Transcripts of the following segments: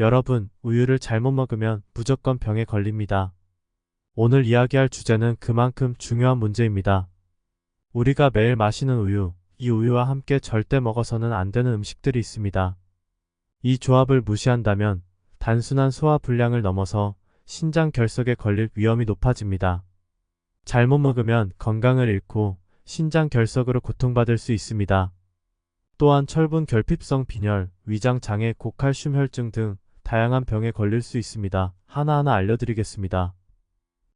여러분, 우유를 잘못 먹으면 무조건 병에 걸립니다. 오늘 이야기할 주제는 그만큼 중요한 문제입니다. 우리가 매일 마시는 우유, 이 우유와 함께 절대 먹어서는 안 되는 음식들이 있습니다. 이 조합을 무시한다면 단순한 소화 불량을 넘어서 신장 결석에 걸릴 위험이 높아집니다. 잘못 먹으면 건강을 잃고 신장 결석으로 고통받을 수 있습니다. 또한 철분 결핍성 빈혈, 위장 장애, 고칼슘 혈증 등 다양한 병에 걸릴 수 있습니다. 하나하나 알려드리겠습니다.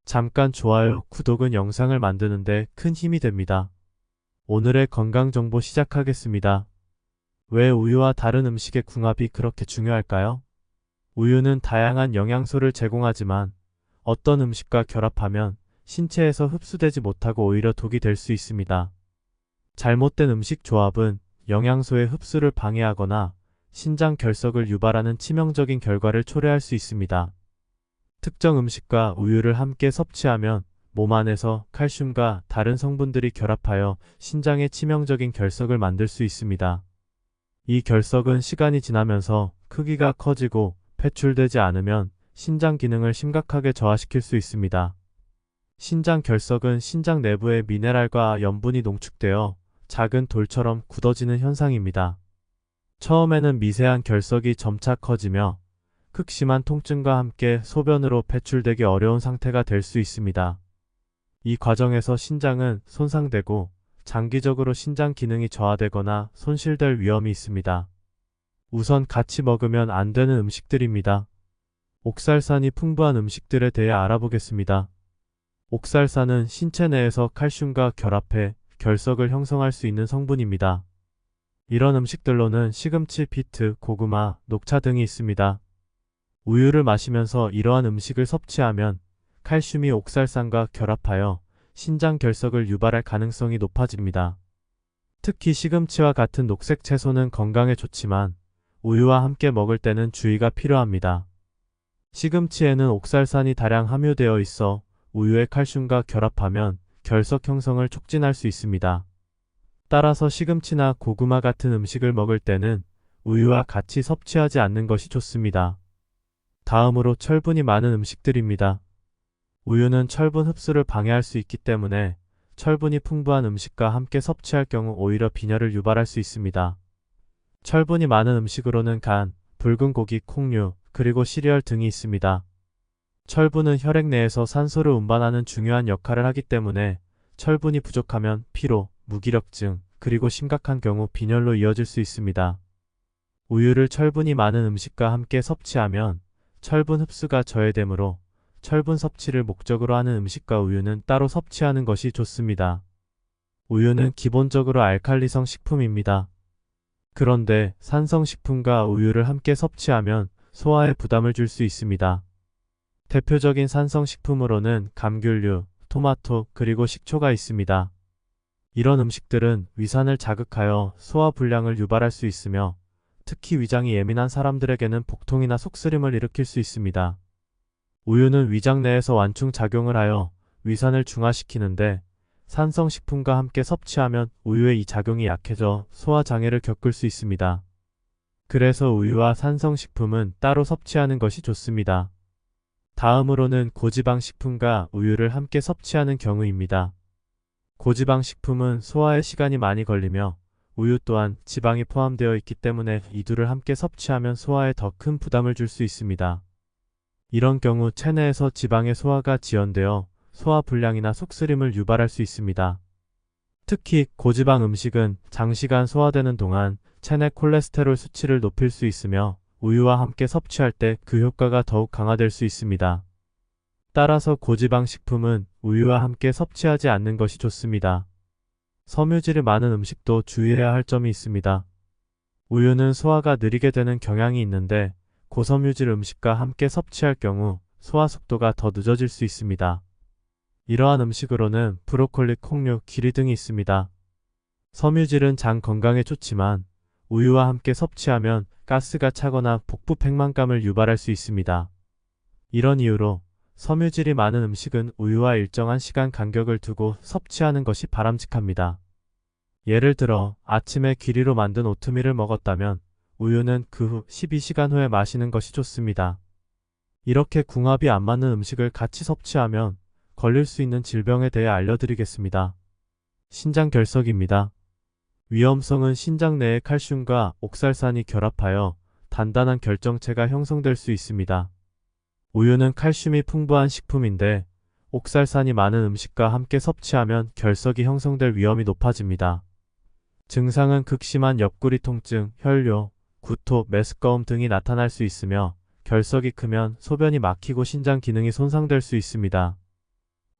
잠깐 좋아요, 구독은 영상을 만드는데 큰 힘이 됩니다. 오늘의 건강 정보 시작하겠습니다. 왜 우유와 다른 음식의 궁합이 그렇게 중요할까요? 우유는 다양한 영양소를 제공하지만 어떤 음식과 결합하면 신체에서 흡수되지 못하고 오히려 독이 될 수 있습니다. 잘못된 음식 조합은 영양소의 흡수를 방해하거나 신장 결석을 유발하는 치명적인 결과를 초래할 수 있습니다. 특정 음식과 우유를 함께 섭취하면 몸 안에서 칼슘과 다른 성분들이 결합하여 신장에 치명적인 결석을 만들 수 있습니다. 이 결석은 시간이 지나면서 크기가 커지고 배출되지 않으면 신장 기능을 심각하게 저하시킬 수 있습니다. 신장 결석은 신장 내부의 미네랄과 염분이 농축되어 작은 돌처럼 굳어지는 현상입니다. 처음에는 미세한 결석이 점차 커지며 극심한 통증과 함께 소변으로 배출되기 어려운 상태가 될 수 있습니다. 이 과정에서 신장은 손상되고 장기적으로 신장 기능이 저하되거나 손실될 위험이 있습니다. 우선 같이 먹으면 안 되는 음식들입니다. 옥살산이 풍부한 음식들에 대해 알아보겠습니다. 옥살산은 신체 내에서 칼슘과 결합해 결석을 형성할 수 있는 성분입니다. 이런 음식들로는 시금치, 비트, 고구마, 녹차 등이 있습니다. 우유를 마시면서 이러한 음식을 섭취하면 칼슘이 옥살산과 결합하여 신장 결석을 유발할 가능성이 높아집니다. 특히 시금치와 같은 녹색 채소는 건강에 좋지만 우유와 함께 먹을 때는 주의가 필요합니다. 시금치에는 옥살산이 다량 함유되어 있어 우유의 칼슘과 결합하면 결석 형성을 촉진할 수 있습니다. 따라서 시금치나 고구마 같은 음식을 먹을 때는 우유와 같이 섭취하지 않는 것이 좋습니다. 다음으로 철분이 많은 음식들입니다. 우유는 철분 흡수를 방해할 수 있기 때문에 철분이 풍부한 음식과 함께 섭취할 경우 오히려 빈혈을 유발할 수 있습니다. 철분이 많은 음식으로는 간, 붉은 고기, 콩류, 그리고 시리얼 등이 있습니다. 철분은 혈액 내에서 산소를 운반하는 중요한 역할을 하기 때문에 철분이 부족하면 피로, 무기력증, 그리고 심각한 경우 빈혈로 이어질 수 있습니다. 우유를 철분이 많은 음식과 함께 섭취하면 철분 흡수가 저해되므로 철분 섭취를 목적으로 하는 음식과 우유는 따로 섭취하는 것이 좋습니다. 우유는 기본적으로 알칼리성 식품입니다. 그런데 산성 식품과 우유를 함께 섭취하면 소화에 부담을 줄 수 있습니다. 대표적인 산성 식품으로는 감귤류, 토마토, 그리고 식초가 있습니다. 이런 음식들은 위산을 자극하여 소화 불량을 유발할 수 있으며 특히 위장이 예민한 사람들에게는 복통이나 속쓰림을 일으킬 수 있습니다. 우유는 위장 내에서 완충 작용을 하여 위산을 중화시키는데 산성 식품과 함께 섭취하면 우유의 이 작용이 약해져 소화 장애를 겪을 수 있습니다. 그래서 우유와 산성 식품은 따로 섭취하는 것이 좋습니다. 다음으로는 고지방 식품과 우유를 함께 섭취하는 경우입니다. 고지방 식품은 소화에 시간이 많이 걸리며 우유 또한 지방이 포함되어 있기 때문에 이 둘을 함께 섭취하면 소화에 더 큰 부담을 줄 수 있습니다. 이런 경우 체내에서 지방의 소화가 지연되어 소화 불량이나 속쓰림을 유발할 수 있습니다. 특히 고지방 음식은 장시간 소화되는 동안 체내 콜레스테롤 수치를 높일 수 있으며 우유와 함께 섭취할 때 그 효과가 더욱 강화될 수 있습니다. 따라서 고지방 식품은 우유와 함께 섭취하지 않는 것이 좋습니다. 섬유질이 많은 음식도 주의해야 할 점이 있습니다. 우유는 소화가 느리게 되는 경향이 있는데 고섬유질 음식과 함께 섭취할 경우 소화 속도가 더 늦어질 수 있습니다. 이러한 음식으로는 브로콜리, 콩류, 기리 등이 있습니다. 섬유질은 장 건강에 좋지만 우유와 함께 섭취하면 가스가 차거나 복부 팽만감을 유발할 수 있습니다. 이런 이유로 섬유질이 많은 음식은 우유와 일정한 시간 간격을 두고 섭취하는 것이 바람직합니다. 예를 들어 아침에 귀리로 만든 오트밀을 먹었다면 우유는 그 후 12시간 후에 마시는 것이 좋습니다. 이렇게 궁합이 안 맞는 음식을 같이 섭취하면 걸릴 수 있는 질병에 대해 알려드리겠습니다. 신장 결석입니다. 위험성은 신장 내의 칼슘과 옥살산이 결합하여 단단한 결정체가 형성될 수 있습니다. 우유는 칼슘이 풍부한 식품인데 옥살산이 많은 음식과 함께 섭취하면 결석이 형성될 위험이 높아집니다. 증상은 극심한 옆구리 통증, 혈뇨, 구토, 메스꺼움 등이 나타날 수 있으며 결석이 크면 소변이 막히고 신장 기능이 손상될 수 있습니다.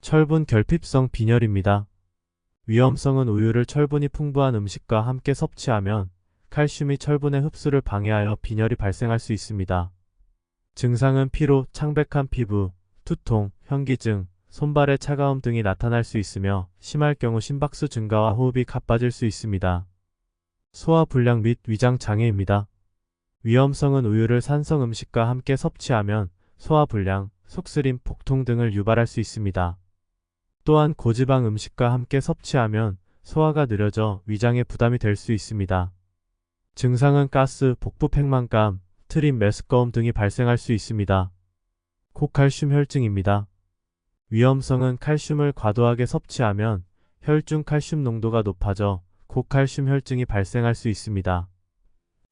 철분 결핍성 빈혈입니다. 위험성은 우유를 철분이 풍부한 음식과 함께 섭취하면 칼슘이 철분의 흡수를 방해하여 빈혈이 발생할 수 있습니다. 증상은 피로, 창백한 피부, 두통, 현기증, 손발의 차가움 등이 나타날 수 있으며 심할 경우 심박수 증가와 호흡이 가빠질 수 있습니다. 소화 불량 및 위장 장애입니다. 위험성은 우유를 산성 음식과 함께 섭취하면 소화 불량, 속쓰림, 복통 등을 유발할 수 있습니다. 또한 고지방 음식과 함께 섭취하면 소화가 느려져 위장에 부담이 될 수 있습니다. 증상은 가스, 복부 팽만감, 트림, 메스꺼움 등이 발생할 수 있습니다. 고칼슘 혈증입니다. 위험성은 칼슘을 과도하게 섭취하면 혈중 칼슘 농도가 높아져 고칼슘 혈증이 발생할 수 있습니다.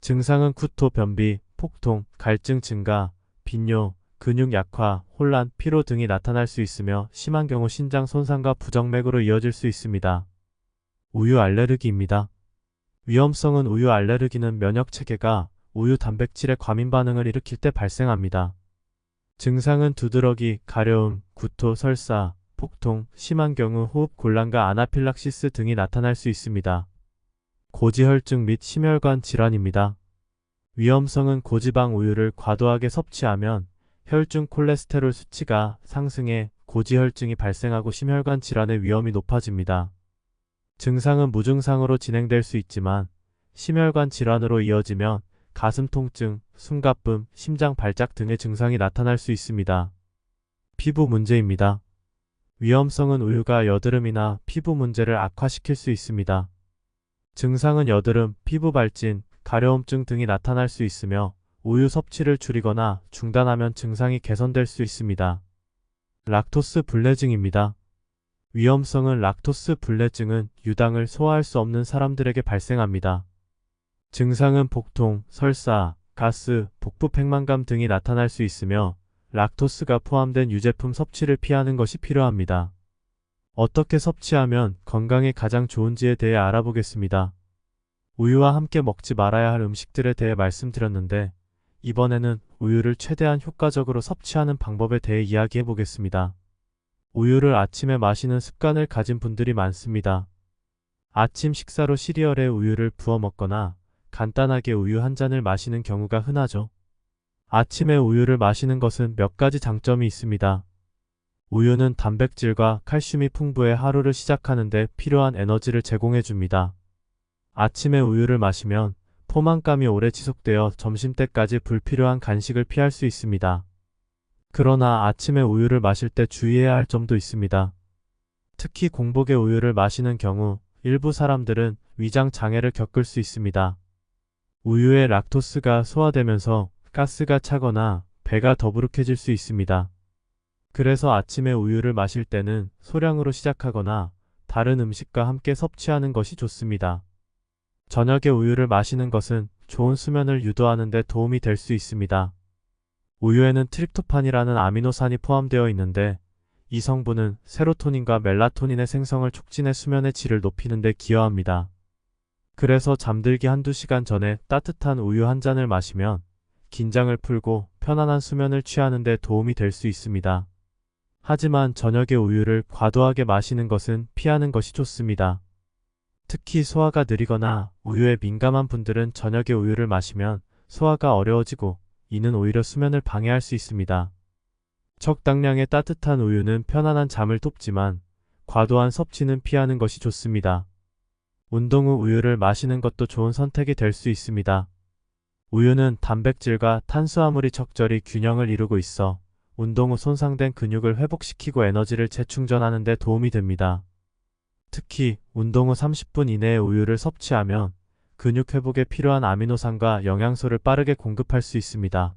증상은 구토, 변비, 폭통, 갈증 증가, 빈뇨, 근육 약화, 혼란, 피로 등이 나타날 수 있으며 심한 경우 신장 손상과 부정맥으로 이어질 수 있습니다. 우유 알레르기입니다. 위험성은 우유 알레르기는 면역 체계가 우유 단백질의 과민 반응을 일으킬 때 발생합니다. 증상은 두드러기, 가려움, 구토, 설사, 폭통, 심한 경우 호흡 곤란과 아나필락시스 등이 나타날 수 있습니다. 고지혈증 및 심혈관 질환입니다. 위험성은 고지방 우유를 과도하게 섭취하면 혈중 콜레스테롤 수치가 상승해 고지혈증이 발생하고 심혈관 질환의 위험이 높아집니다. 증상은 무증상으로 진행될 수 있지만 심혈관 질환으로 이어지면 가슴 통증, 숨가쁨, 심장 발작 등의 증상이 나타날 수 있습니다. 피부 문제입니다. 위험성은 우유가 여드름이나 피부 문제를 악화시킬 수 있습니다. 증상은 여드름, 피부 발진, 가려움증 등이 나타날 수 있으며 우유 섭취를 줄이거나 중단하면 증상이 개선될 수 있습니다. 락토스 불내증입니다. 위험성은 락토스 불내증은 유당을 소화할 수 없는 사람들에게 발생합니다. 증상은 복통, 설사, 가스, 복부 팽만감 등이 나타날 수 있으며 락토스가 포함된 유제품 섭취를 피하는 것이 필요합니다. 어떻게 섭취하면 건강에 가장 좋은지에 대해 알아보겠습니다. 우유와 함께 먹지 말아야 할 음식들에 대해 말씀드렸는데 이번에는 우유를 최대한 효과적으로 섭취하는 방법에 대해 이야기해 보겠습니다. 우유를 아침에 마시는 습관을 가진 분들이 많습니다. 아침 식사로 시리얼에 우유를 부어 먹거나 간단하게 우유 한 잔을 마시는 경우가 흔하죠. 아침에 우유를 마시는 것은 몇 가지 장점이 있습니다. 우유는 단백질과 칼슘이 풍부해 하루를 시작하는데 필요한 에너지를 제공해 줍니다. 아침에 우유를 마시면 포만감이 오래 지속되어 점심때까지 불필요한 간식을 피할 수 있습니다. 그러나 아침에 우유를 마실 때 주의해야 할 점도 있습니다. 특히 공복에 우유를 마시는 경우 일부 사람들은 위장 장애를 겪을 수 있습니다. 우유의 락토스가 소화되면서 가스가 차거나 배가 더부룩해질 수 있습니다. 그래서 아침에 우유를 마실 때는 소량으로 시작하거나 다른 음식과 함께 섭취하는 것이 좋습니다. 저녁에 우유를 마시는 것은 좋은 수면을 유도하는 데 도움이 될 수 있습니다. 우유에는 트립토판이라는 아미노산이 포함되어 있는데 이 성분은 세로토닌과 멜라토닌의 생성을 촉진해 수면의 질을 높이는 데 기여합니다. 그래서 잠들기 한두 시간 전에 따뜻한 우유 한 잔을 마시면 긴장을 풀고 편안한 수면을 취하는 데 도움이 될 수 있습니다. 하지만 저녁에 우유를 과도하게 마시는 것은 피하는 것이 좋습니다. 특히 소화가 느리거나 우유에 민감한 분들은 저녁에 우유를 마시면 소화가 어려워지고 이는 오히려 수면을 방해할 수 있습니다. 적당량의 따뜻한 우유는 편안한 잠을 돕지만 과도한 섭취는 피하는 것이 좋습니다. 운동 후 우유를 마시는 것도 좋은 선택이 될 수 있습니다. 우유는 단백질과 탄수화물이 적절히 균형을 이루고 있어 운동 후 손상된 근육을 회복시키고 에너지를 재충전하는 데 도움이 됩니다. 특히 운동 후 30분 이내에 우유를 섭취하면 근육 회복에 필요한 아미노산과 영양소를 빠르게 공급할 수 있습니다.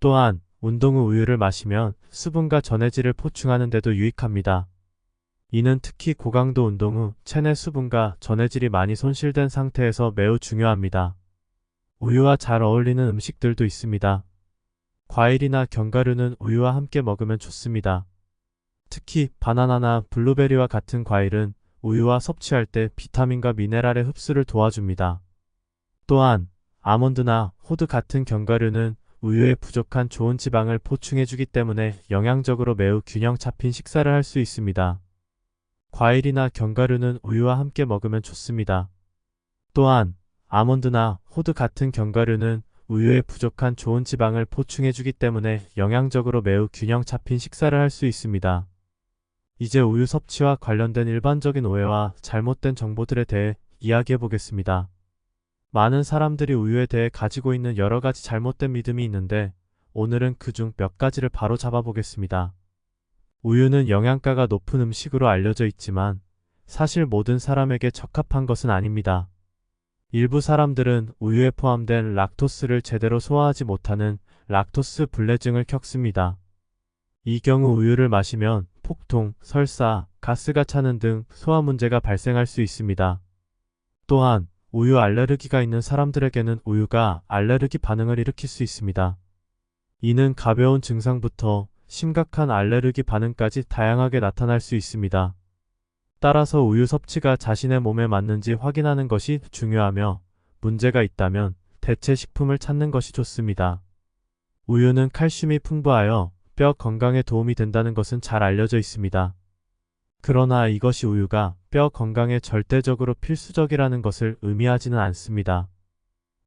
또한 운동 후 우유를 마시면 수분과 전해질을 보충하는 데도 유익합니다. 이는 특히 고강도 운동 후 체내 수분과 전해질이 많이 손실된 상태에서 매우 중요합니다. 우유와 잘 어울리는 음식들도 있습니다. 과일이나 견과류는 우유와 함께 먹으면 좋습니다. 특히 바나나나 블루베리와 같은 과일은 우유와 섭취할 때 비타민과 미네랄의 흡수를 도와줍니다. 또한 아몬드나 호두 같은 견과류는 우유에 부족한 좋은 지방을 보충해주기 때문에 영양적으로 매우 균형 잡힌 식사를 할 수 있습니다. 과일이나 견과류는 우유와 함께 먹으면 좋습니다. 또한 아몬드나 호두 같은 견과류는 우유에 부족한 좋은 지방을 보충해주기 때문에 영양적으로 매우 균형 잡힌 식사를 할 수 있습니다. 이제 우유 섭취와 관련된 일반적인 오해와 잘못된 정보들에 대해 이야기해 보겠습니다. 많은 사람들이 우유에 대해 가지고 있는 여러 가지 잘못된 믿음이 있는데 오늘은 그 중 몇 가지를 바로 잡아 보겠습니다. 우유는 영양가가 높은 음식으로 알려져 있지만 사실 모든 사람에게 적합한 것은 아닙니다. 일부 사람들은 우유에 포함된 락토스를 제대로 소화하지 못하는 락토스 불내증을 겪습니다. 이 경우 우유를 마시면 폭통, 설사, 가스가 차는 등 소화 문제가 발생할 수 있습니다. 또한 우유 알레르기가 있는 사람들에게는 우유가 알레르기 반응을 일으킬 수 있습니다. 이는 가벼운 증상부터 심각한 알레르기 반응까지 다양하게 나타날 수 있습니다. 따라서 우유 섭취가 자신의 몸에 맞는지 확인하는 것이 중요하며 문제가 있다면 대체 식품을 찾는 것이 좋습니다. 우유는 칼슘이 풍부하여 뼈 건강에 도움이 된다는 것은 잘 알려져 있습니다. 그러나 이것이 우유가 뼈 건강에 절대적으로 필수적이라는 것을 의미하지는 않습니다.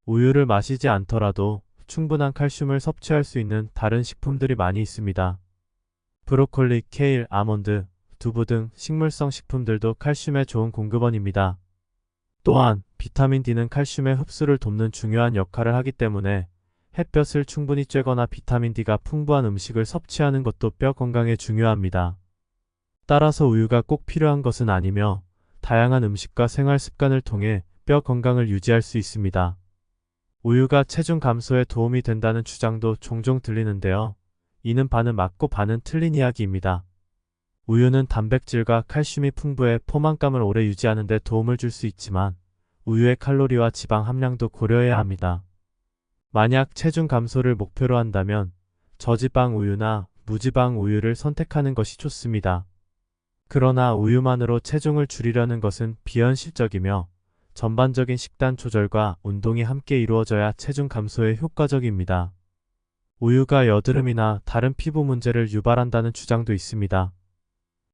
우유를 마시지 않더라도 충분한 칼슘을 섭취할 수 있는 다른 식품들이 많이 있습니다. 브로콜리, 케일, 아몬드, 두부 등 식물성 식품들도 칼슘의 좋은 공급원입니다. 또한 비타민 D는 칼슘의 흡수를 돕는 중요한 역할을 하기 때문에 햇볕을 충분히 쬐거나 비타민 D가 풍부한 음식을 섭취하는 것도 뼈 건강에 중요합니다. 따라서 우유가 꼭 필요한 것은 아니며 다양한 음식과 생활 습관을 통해 뼈 건강을 유지할 수 있습니다. 우유가 체중 감소에 도움이 된다는 주장도 종종 들리는데요. 이는 반은 맞고 반은 틀린 이야기입니다. 우유는 단백질과 칼슘이 풍부해 포만감을 오래 유지하는 데 도움을 줄 수 있지만 우유의 칼로리와 지방 함량도 고려해야 합니다. 만약 체중 감소를 목표로 한다면 저지방 우유나 무지방 우유를 선택하는 것이 좋습니다. 그러나 우유만으로 체중을 줄이려는 것은 비현실적이며 전반적인 식단 조절과 운동이 함께 이루어져야 체중 감소에 효과적입니다. 우유가 여드름이나 다른 피부 문제를 유발한다는 주장도 있습니다.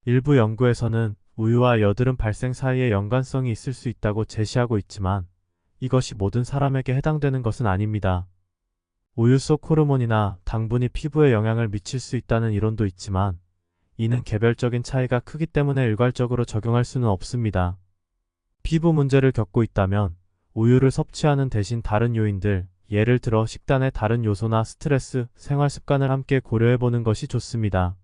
일부 연구에서는 우유와 여드름 발생 사이에 연관성이 있을 수 있다고 제시하고 있지만 이것이 모든 사람에게 해당되는 것은 아닙니다. 우유 속 호르몬이나 당분이 피부에 영향을 미칠 수 있다는 이론도 있지만 이는 개별적인 차이가 크기 때문에 일괄적으로 적용할 수는 없습니다. 피부 문제를 겪고 있다면 우유를 섭취하는 대신 다른 요인들, 예를 들어 식단의 다른 요소나 스트레스, 생활 습관을 함께 고려해 보는 것이 좋습니다.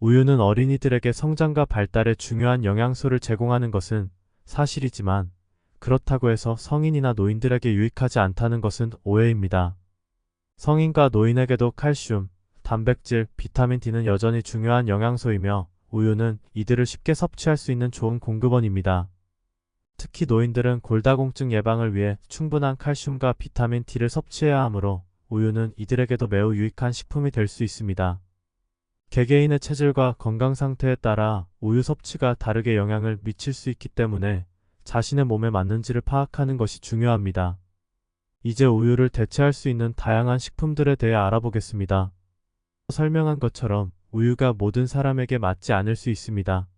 우유는 어린이들에게 성장과 발달에 중요한 영양소를 제공하는 것은 사실이지만 그렇다고 해서 성인이나 노인들에게 유익하지 않다는 것은 오해입니다. 성인과 노인에게도 칼슘, 단백질, 비타민 D는 여전히 중요한 영양소이며 우유는 이들을 쉽게 섭취할 수 있는 좋은 공급원입니다. 특히 노인들은 골다공증 예방을 위해 충분한 칼슘과 비타민 D를 섭취해야 하므로 우유는 이들에게도 매우 유익한 식품이 될 수 있습니다. 개개인의 체질과 건강 상태에 따라 우유 섭취가 다르게 영향을 미칠 수 있기 때문에 자신의 몸에 맞는지를 파악하는 것이 중요합니다. 이제 우유를 대체할 수 있는 다양한 식품들에 대해 알아보겠습니다. 설명한 것처럼 우유가 모든 사람에게 맞지 않을 수 있습니다.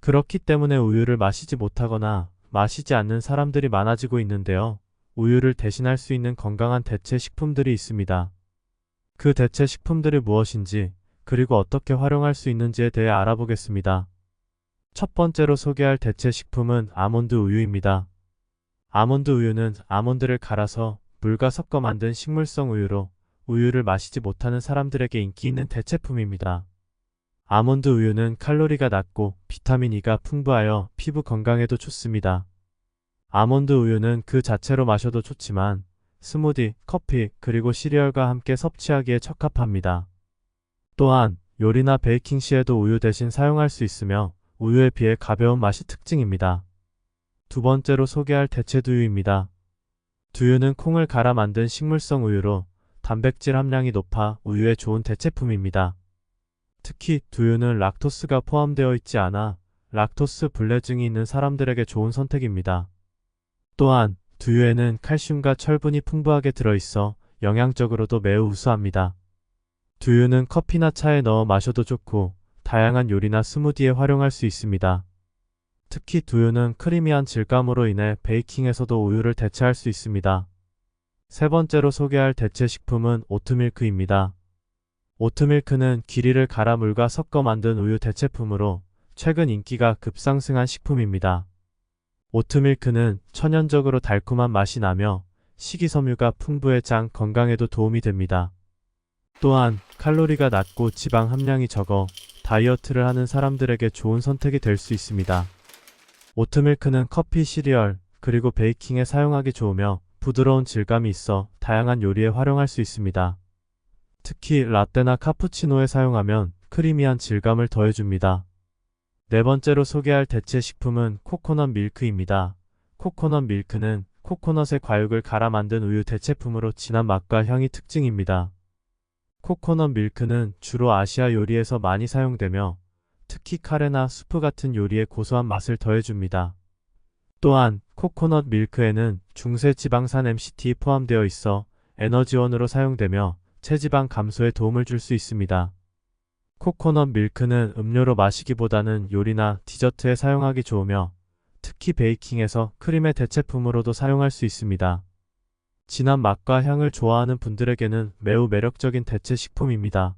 그렇기 때문에 우유를 마시지 못하거나 마시지 않는 사람들이 많아지고 있는데요. 우유를 대신할 수 있는 건강한 대체 식품들이 있습니다. 그 대체 식품들이 무엇인지 그리고 어떻게 활용할 수 있는지에 대해 알아보겠습니다. 첫 번째로 소개할 대체 식품은 아몬드 우유입니다. 아몬드 우유는 아몬드를 갈아서 물과 섞어 만든 식물성 우유로 우유를 마시지 못하는 사람들에게 인기 있는 대체품입니다. 아몬드 우유는 칼로리가 낮고 비타민 E가 풍부하여 피부 건강에도 좋습니다. 아몬드 우유는 그 자체로 마셔도 좋지만 스무디, 커피, 그리고 시리얼과 함께 섭취하기에 적합합니다. 또한 요리나 베이킹 시에도 우유 대신 사용할 수 있으며 우유에 비해 가벼운 맛이 특징입니다. 두 번째로 소개할 대체 두유입니다. 두유는 콩을 갈아 만든 식물성 우유로 단백질 함량이 높아 우유에 좋은 대체품입니다. 특히 두유는 락토스가 포함되어 있지 않아 락토스 불내증이 있는 사람들에게 좋은 선택입니다. 또한 두유에는 칼슘과 철분이 풍부하게 들어있어 영양적으로도 매우 우수합니다. 두유는 커피나 차에 넣어 마셔도 좋고 다양한 요리나 스무디에 활용할 수 있습니다. 특히 두유는 크리미한 질감으로 인해 베이킹에서도 우유를 대체할 수 있습니다. 세 번째로 소개할 대체 식품은 오트밀크입니다. 오트밀크는 기리를 갈아 물과 섞어 만든 우유 대체품으로 최근 인기가 급상승한 식품입니다. 오트밀크는 천연적으로 달콤한 맛이 나며 식이섬유가 풍부해 장 건강에도 도움이 됩니다. 또한 칼로리가 낮고 지방 함량이 적어 다이어트를 하는 사람들에게 좋은 선택이 될 수 있습니다. 오트밀크는 커피, 시리얼, 그리고 베이킹에 사용하기 좋으며 부드러운 질감이 있어 다양한 요리에 활용할 수 있습니다. 특히 라떼나 카푸치노에 사용하면 크리미한 질감을 더해줍니다. 네 번째로 소개할 대체 식품은 코코넛 밀크입니다. 코코넛 밀크는 코코넛의 과육을 갈아 만든 우유 대체품으로 진한 맛과 향이 특징입니다. 코코넛 밀크는 주로 아시아 요리에서 많이 사용되며 특히 카레나 수프 같은 요리에 고소한 맛을 더해줍니다. 또한 코코넛 밀크에는 중세 지방산 MCT 포함되어 있어 에너지원으로 사용되며 체지방 감소에 도움을 줄 수 있습니다. 코코넛 밀크는 음료로 마시기보다는 요리나 디저트에 사용하기 좋으며 특히 베이킹에서 크림의 대체품으로도 사용할 수 있습니다. 진한 맛과 향을 좋아하는 분들에게는 매우 매력적인 대체 식품입니다.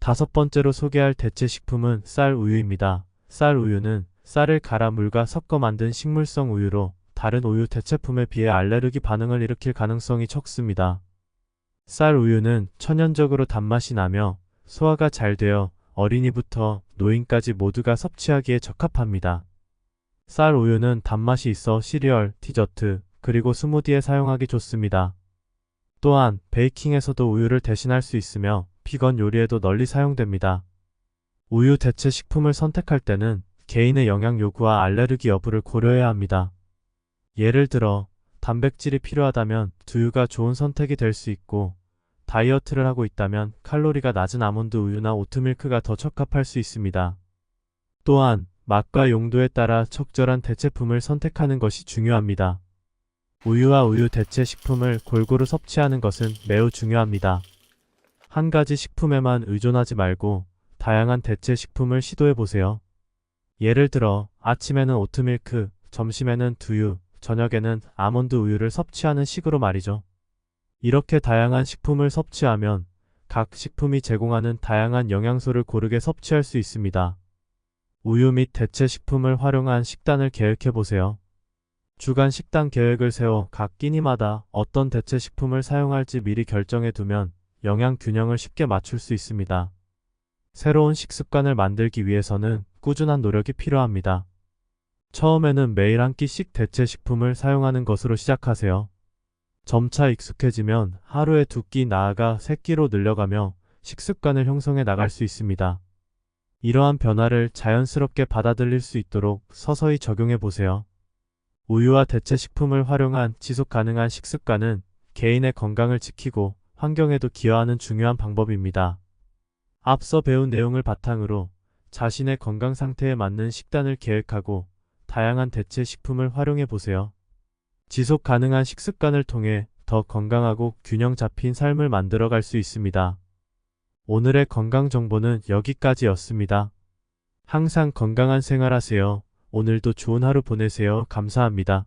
다섯 번째로 소개할 대체 식품은 쌀 우유입니다. 쌀 우유는 쌀을 갈아 물과 섞어 만든 식물성 우유로 다른 우유 대체품에 비해 알레르기 반응을 일으킬 가능성이 적습니다. 쌀 우유는 천연적으로 단맛이 나며 소화가 잘 되어 어린이부터 노인까지 모두가 섭취하기에 적합합니다. 쌀 우유는 단맛이 있어 시리얼, 디저트, 그리고 스무디에 사용하기 좋습니다. 또한 베이킹에서도 우유를 대신할 수 있으며 비건 요리에도 널리 사용됩니다. 우유 대체 식품을 선택할 때는 개인의 영양 요구와 알레르기 여부를 고려해야 합니다. 예를 들어 단백질이 필요하다면 두유가 좋은 선택이 될 수 있고 다이어트를 하고 있다면 칼로리가 낮은 아몬드 우유나 오트밀크가 더 적합할 수 있습니다. 또한 맛과 용도에 따라 적절한 대체품을 선택하는 것이 중요합니다. 우유와 우유 대체 식품을 골고루 섭취하는 것은 매우 중요합니다. 한 가지 식품에만 의존하지 말고 다양한 대체 식품을 시도해 보세요. 예를 들어 아침에는 오트밀크, 점심에는 두유, 저녁에는 아몬드 우유를 섭취하는 식으로 말이죠. 이렇게 다양한 식품을 섭취하면 각 식품이 제공하는 다양한 영양소를 고르게 섭취할 수 있습니다. 우유 및 대체 식품을 활용한 식단을 계획해 보세요. 주간 식단 계획을 세워 각 끼니마다 어떤 대체 식품을 사용할지 미리 결정해 두면 영양 균형을 쉽게 맞출 수 있습니다. 새로운 식습관을 만들기 위해서는 꾸준한 노력이 필요합니다. 처음에는 매일 한 끼씩 대체 식품을 사용하는 것으로 시작하세요. 점차 익숙해지면 하루에 두 끼 나아가 세 끼로 늘려가며 식습관을 형성해 나갈 수 있습니다. 이러한 변화를 자연스럽게 받아들일 수 있도록 서서히 적용해 보세요. 우유와 대체 식품을 활용한 지속 가능한 식습관은 개인의 건강을 지키고 환경에도 기여하는 중요한 방법입니다. 앞서 배운 내용을 바탕으로 자신의 건강 상태에 맞는 식단을 계획하고 다양한 대체 식품을 활용해 보세요. 지속 가능한 식습관을 통해 더 건강하고 균형 잡힌 삶을 만들어 갈 수 있습니다. 오늘의 건강 정보는 여기까지였습니다. 항상 건강한 생활하세요. 오늘도 좋은 하루 보내세요. 감사합니다.